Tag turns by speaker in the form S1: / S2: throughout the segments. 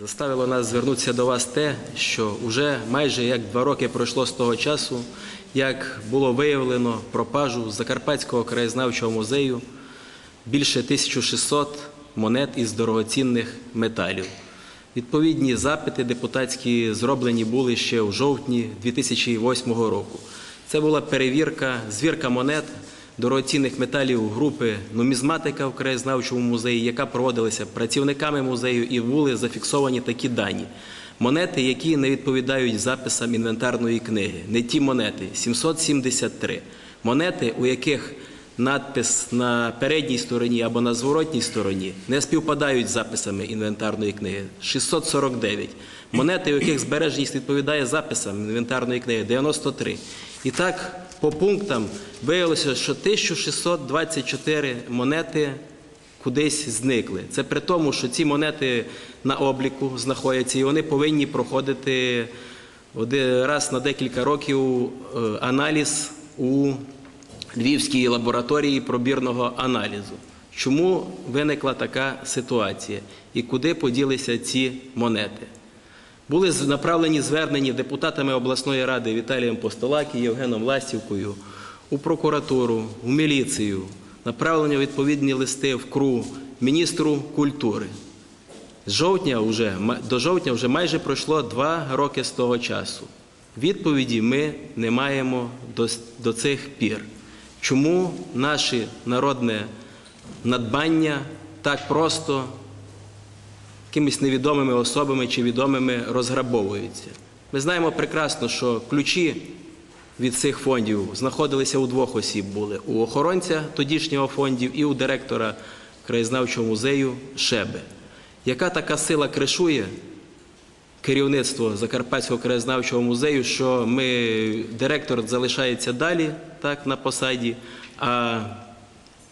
S1: Заставило нас звернутися до вас те, що вже майже як два роки пройшло з того часу, як було виявлено пропажу Закарпатського краєзнавчого музею більше 1600 монет із дорогоцінних металів. Відповідні запити депутатські зроблені були ще в жовтні 2008 року. Це була перевірка, звірка монет дорогоцінних металів групи нумізматика в краєзнавчому музеї, яка проводилася працівниками музею, і були зафіксовані такі дані. Монети, які не відповідають записам інвентарної книги, не ті монети 773. Монети, у яких надпис на передній стороні або на зворотній стороні не співпадають з записами інвентарної книги 649. Монети, у яких збережність відповідає записам інвентарної книги 93. І так, по пунктам виявилося, що 1624 монети кудись зникли. Це при тому, що ці монети на обліку знаходяться, і вони повинні проходити раз на декілька років е, аналіз у Львівській лабораторії пробірного аналізу. Чому виникла така ситуація і куди поділися ці монети? Були направлені звернення депутатами обласної ради Віталієм Постолакі, Євгеном Ластівкою у прокуратуру, в міліцію, направлені відповідні листи в КРУ міністру культури. З жовтня вже, до жовтня вже майже пройшло два роки з того часу. Відповіді ми не маємо до, до цих пір. Чому наше народне надбання так просто якимись невідомими особами чи відомими розграбовуються? Ми знаємо прекрасно, що ключі від цих фондів знаходилися у двох осіб були: у охоронця тодішнього фондів і у директора краєзнавчого музею Шеби. Яка така сила кришує керівництво Закарпатського краєзнавчого музею, що ми, директор залишається далі так, на посаді, а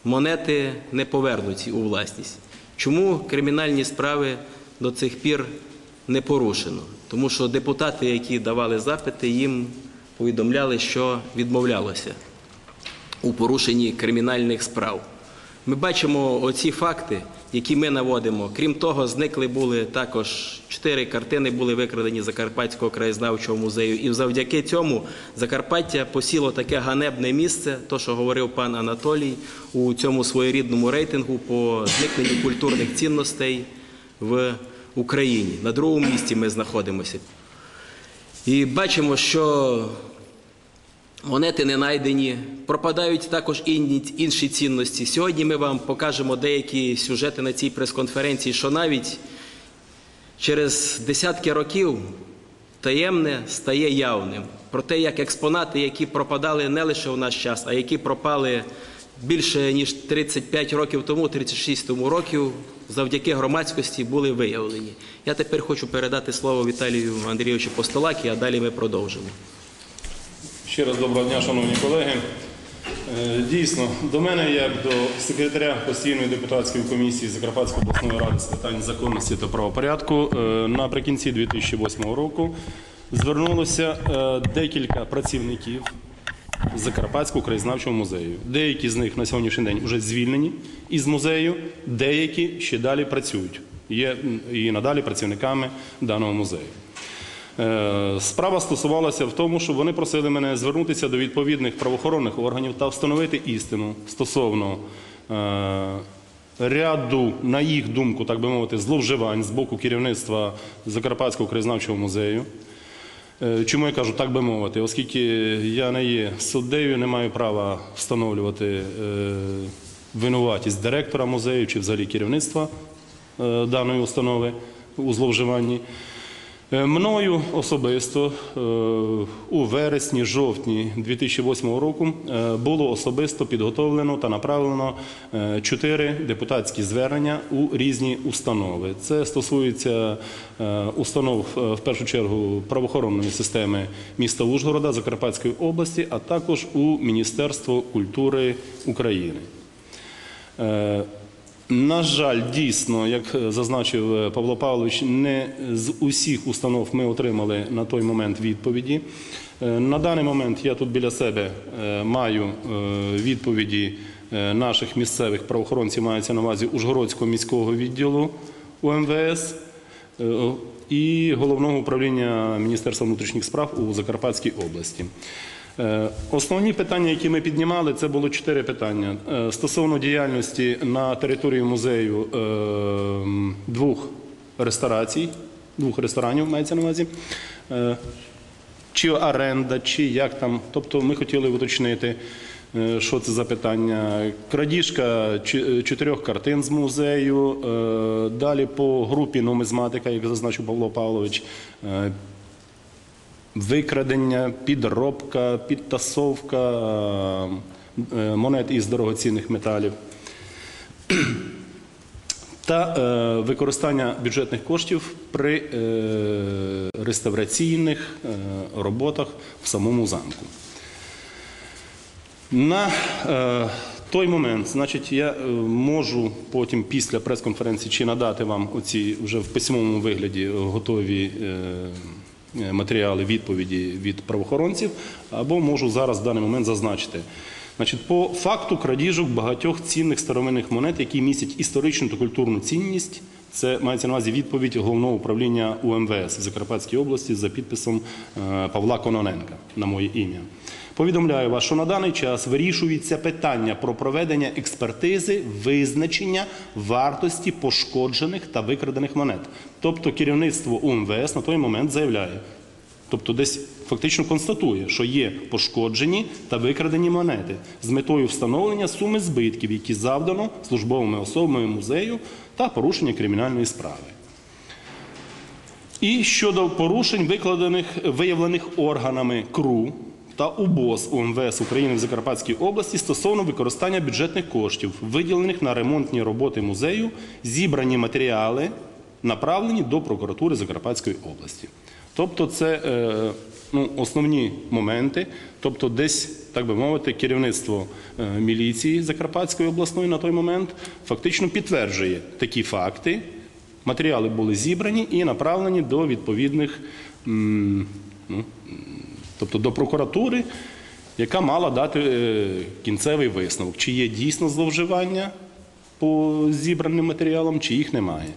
S1: монети не повернуті у власність. Чому кримінальні справи до цих пір не порушено? Тому що депутати, які давали запити, їм повідомляли, що відмовлялося у порушенні кримінальних справ. Ми бачимо оці факти, які ми наводимо. Крім того, зникли були також чотири картини, були викрадені Закарпатського краєзнавчого музею. І завдяки цьому Закарпаття посіло таке ганебне місце, то що говорив пан Анатолій, у цьому своєрідному рейтингу по зникненню культурних цінностей в Україні. На другому місці ми знаходимося. І бачимо, що Монети не знайдені, пропадають також інші цінності. Сьогодні ми вам покажемо деякі сюжети на цій прес-конференції, що навіть через десятки років таємне стає явним. Про те, як експонати, які пропадали не лише у наш час, а які пропали більше ніж 35 років тому, 36 тому років, завдяки громадськості були виявлені. Я тепер хочу передати слово Віталію Андрійовичу Постолакі, а далі ми продовжимо.
S2: Ще раз доброго дня, шановні колеги. Е, Дійсно, до мене, як до секретаря постійної депутатської комісії Закарпатської обласної ради з питань законності та правопорядку, е, наприкінці 2008 року звернулося е, декілька працівників Закарпатського краєзнавчого музею. Деякі з них на сьогоднішній день вже звільнені із музею, деякі ще далі працюють, є і надалі працівниками даного музею. Е, Справа стосувалася в тому, що вони просили мене звернутися до відповідних правоохоронних органів та встановити істину стосовно е, ряду, на їх думку, так би мовити, зловживань з боку керівництва Закарпатського краєзнавчого музею. Е, Чому я кажу так би мовити? Оскільки я не є суддею, не маю права встановлювати е, винуватість директора музею чи взагалі керівництва е, даної установи у зловживанні. Е, Мною особисто е, у вересні, жовтні 2008 року е, було особисто підготовлено та направлено чотири депутатські звернення у різні установи. Це стосується установ в першу чергу правоохоронної системи міста Ужгорода, Закарпатської області, а також у Міністерство культури України. Е, На жаль, дійсно, як зазначив е, Павло Павлович, не з усіх установ ми отримали на той момент відповіді. Е, На даний момент я тут біля себе е, маю е, відповіді е, наших місцевих правоохоронців, мається на увазі Ужгородського міського відділу УМВС. е, і головного управління Міністерства внутрішніх справ у Закарпатській області. Е, Основні питання, які ми піднімали, це було чотири питання Е, стосовно діяльності на території музею е, двох ресторацій, двох ресторанів мається на увазі. Чи оренда, чи як там. Тобто ми хотіли уточнити, що це за питання. Крадіжка чотирьох картин з музею. Далі по групі нумизматика, як зазначив Павло Павлович, викрадення, підробка, підтасовка е, монет із дорогоцінних металів. Та е, використання бюджетних коштів при е, реставраційних роботах в самому замку. На той момент, значить, я можу потім після прес-конференції чи надати вам оці вже в письмовому вигляді готові е, матеріали відповіді від правоохоронців, або можу зараз в даний момент зазначити. Значить, по факту крадіжок багатьох цінних старовинних монет, які містять історичну та культурну цінність, це мається на увазі відповідь головного управління УМВС в Закарпатській області за підписом е, Павла Кононенка на моє ім'я. Повідомляю вас, що на даний час вирішується питання про проведення експертизи визначення вартості пошкоджених та викрадених монет. Тобто керівництво УМВС на той момент заявляє, тобто десь фактично констатує, що є пошкоджені та викрадені монети з метою встановлення суми збитків, які завдано службовими особами музею та порушення кримінальної справи. І щодо порушень, викладених виявлених органами КРУ та УБОС УМВС України в Закарпатській області стосовно використання бюджетних коштів, виділених на ремонтні роботи музею, зібрані матеріали направлені до прокуратури Закарпатської області. Тобто, це е, ну, основні моменти, тобто, десь, так би мовити, керівництво е, міліції Закарпатської обласної на той момент фактично підтверджує такі факти. Матеріали були зібрані і направлені до відповідних, ну, тобто до прокуратури, яка мала дати е, кінцевий висновок, чи є дійсно зловживання по зібраним матеріалам, чи їх немає.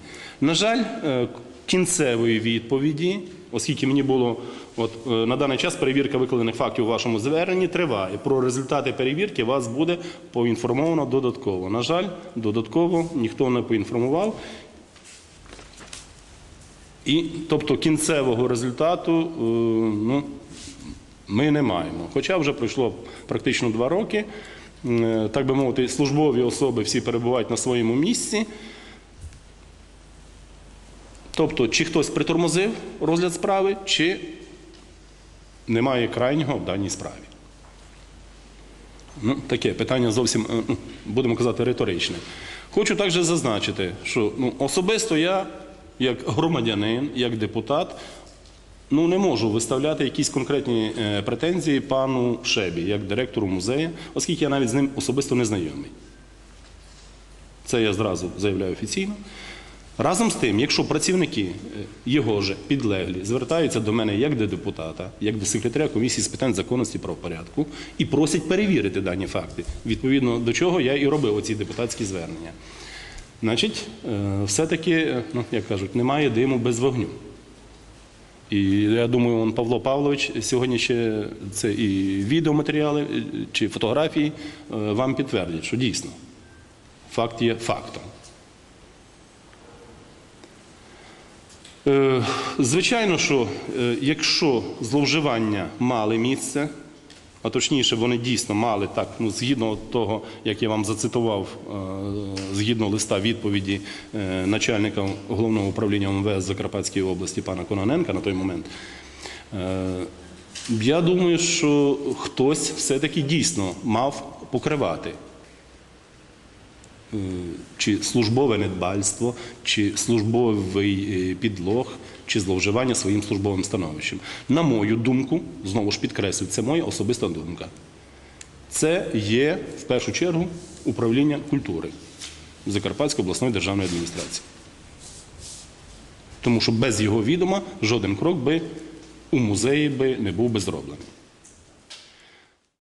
S2: На жаль, е, кінцевої відповіді, оскільки мені було от, е, на даний час перевірка викладених фактів у вашому зверненні триває. Про результати перевірки вас буде поінформовано додатково. На жаль, додатково ніхто не поінформував. І, тобто кінцевого результату ну, ми не маємо. Хоча вже пройшло практично два роки. Так би мовити, службові особи всі перебувають на своєму місці. Тобто, чи хтось притормозив розгляд справи, чи немає крайнього в даній справі. Ну, таке питання зовсім, е, ну, будемо казати, риторичне. Хочу також зазначити, що ну, особисто я, як громадянин, як депутат, ну, не можу виставляти якісь конкретні е, претензії пану Шебі, як директору музею, оскільки я навіть з ним особисто не знайомий. Це я зразу заявляю офіційно. Разом з тим, якщо працівники е, його ж підлеглі звертаються до мене як до депутата, як до секретаря комісії з питань законності і правопорядку і просять перевірити дані факти, відповідно до чого я і робив оці депутатські звернення. Значить, е, все-таки, ну, як кажуть, немає диму без вогню. І я думаю, он Павло Павлович сьогодні ще це і відеоматеріали е, чи фотографії е, вам підтвердять, що дійсно факт є фактом. Е, Звичайно, що якщо зловживання мали місце, а точніше, вони дійсно мали так, ну, згідно того, як я вам зацитував, е, згідно листа відповіді е, начальника головного управління МВС Закарпатської області пана Кононенка на той момент. е, Я думаю, що хтось все-таки дійсно мав покривати чи службове недбальство, чи службовий підлог, чи зловживання своїм службовим становищем. На мою думку, знову ж підкреслюю, це моя особиста думка. Це є в першу чергу управління культури Закарпатської обласної державної адміністрації. Тому що без його відома жоден крок би у музеї би не був би зроблений.